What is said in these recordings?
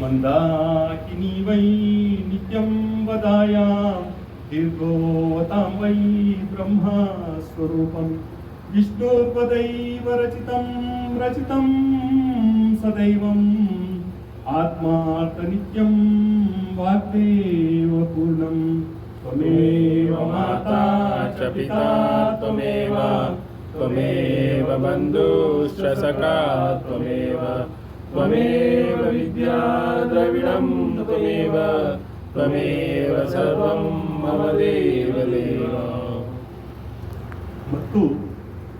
मन्दाकिनी वै नित्यं वदायां दीर्घोवतां वै ब्रह्मस्वरूपं। विष्णोर्पदैव रचितं रचितं सदैवम्, आत्मार्थनित्यं वाग्देव पूर्णं त्वमेव माता च पिता, त्वमेव त्वमेव बन्धुश्च सखा, त्वमेव त्वमेव विद्या द्रविणं त्वमेव त्वमेव सर्वं मम देवदेव ಮತ್ತು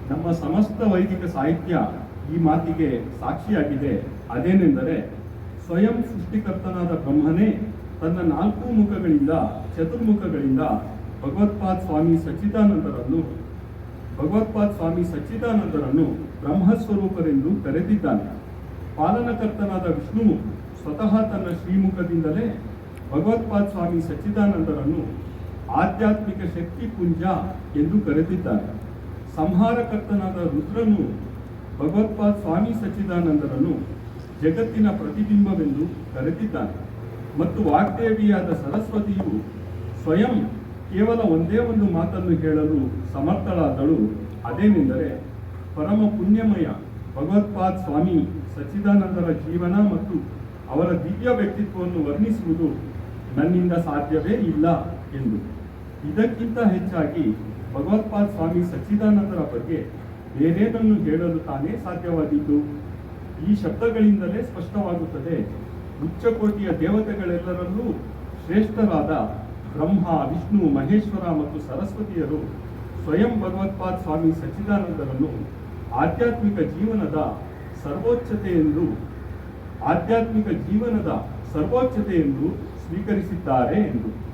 ನಮ್ಮ ಸಮಸ್ತ ವೈದಿಕ ಸಾಹಿತ್ಯ ಈ ಮಾತಿಗೆ ಸಾಕ್ಷಿಯಾಗಿದೆ ಅದೇನೆಂದರೆ ಸ್ವಯಂ ಸೃಷ್ಟಿಕರ್ತನಾದ ಬ್ರಹ್ಮನೇ ತನ್ನ ನಾಲ್ಕು ಮುಖಗಳಿಂದ ಚತುರ್ಮುಖಗಳಿಂದ ಭಗವತ್ಪಾದ್ ಸ್ವಾಮಿ ಸಚ್ಚಿದಾನಂದರನ್ನು ಭಗವತ್ಪಾದ್ ಸ್ವಾಮಿ ಸಚ್ಚಿದಾನಂದರನ್ನು ಬ್ರಹ್ಮಸ್ವರೂಪರೆಂದು ಕರೆದಿದ್ದಾನೆ ಪಾಲನಕರ್ತನಾದ ವಿಷ್ಣು ಸ್ವತಃ ತನ್ನ ಶ್ರೀಮುಖದಿಂದಲೇ ಭಗವತ್ಪಾದ್ ಸ್ವಾಮಿ ಸಚ್ಚಿದಾನಂದರನ್ನು ಆಧ್ಯಾತ್ಮಿಕ ಶಕ್ತಿ ಪುಂಜ ಎಂದು ಕರೆದಿದ್ದಾನೆ. ಸಂಹಾರಕರ್ತನಾದ ರುದ್ರನು ಭಗವತ್ಪಾದ್ ಸ್ವಾಮಿ ಸಚ್ಚಿದಾನಂದರನ್ನು ಜಗತ್ತಿನ ಪ್ರತಿಬಿಂಬವೆಂದು ಕರೆದಿದ್ದಾನೆ. ಮತ್ತು ವಾಗ್ದೇವಿಯಾದ ಸರಸ್ವತಿಯು ಸ್ವಯಂ ಕೇವಲ ಒಂದೇ ಒಂದು ಮಾತನ್ನು ಹೇಳಲು ಸಮರ್ಥಳಾದಳು. ಅದೇನೆಂದರೆ, ಪರಮ ಪುಣ್ಯಮಯ ಭಗವತ್ಪಾದ್ ಸ್ವಾಮಿ ಸಚ್ಚಿದಾನಂದರ ಜೀವನ ಮತ್ತು ಅವರ ದಿವ್ಯ ವ್ಯಕ್ತಿತ್ವವನ್ನು ವರ್ಣಿಸುವುದು ನನ್ನಿಂದ ಸಾಧ್ಯವೇ ಇಲ್ಲ ಎಂದು. ಇದಕ್ಕಿಂತ ಹೆಚ್ಚಾಗಿ ಭಗವತ್ಪಾದ್ ಸ್ವಾಮಿ ಸಚ್ಚಿದಾನಂದರ ಬಗ್ಗೆ ಬೇರೇನನ್ನು ಹೇಳಲು ತಾನೇ ಸಾಧ್ಯವಾದೀತು. ಈ ಶಬ್ದಗಳಿಂದಲೇ ಸ್ಪಷ್ಟವಾಗುತ್ತದೆ. ಉಚ್ಚಕೋಟಿಯ ದೇವತೆಗಳೆಲ್ಲರಲ್ಲೂ ಶ್ರೇಷ್ಠರಾದ ಬ್ರಹ್ಮ, ವಿಷ್ಣು, ಮಹೇಶ್ವರ ಮತ್ತು ಸರಸ್ವತಿಯರು ಸ್ವಯಂ ಭಗವತ್ಪಾದ್ ಸ್ವಾಮಿ ಸಚ್ಚಿದಾನಂದರನ್ನು ಆಧ್ಯಾತ್ಮಿಕ ಜೀವನದ ಸರ್ವೋಚ್ಚತೆ ಎಂದು ಆಧ್ಯಾತ್ಮಿಕ ಜೀವನದ ಸರ್ವೋಚ್ಚತೆ ಎಂದು ಸ್ವೀಕರಿಸಿದ್ದಾರೆ ಎಂದು.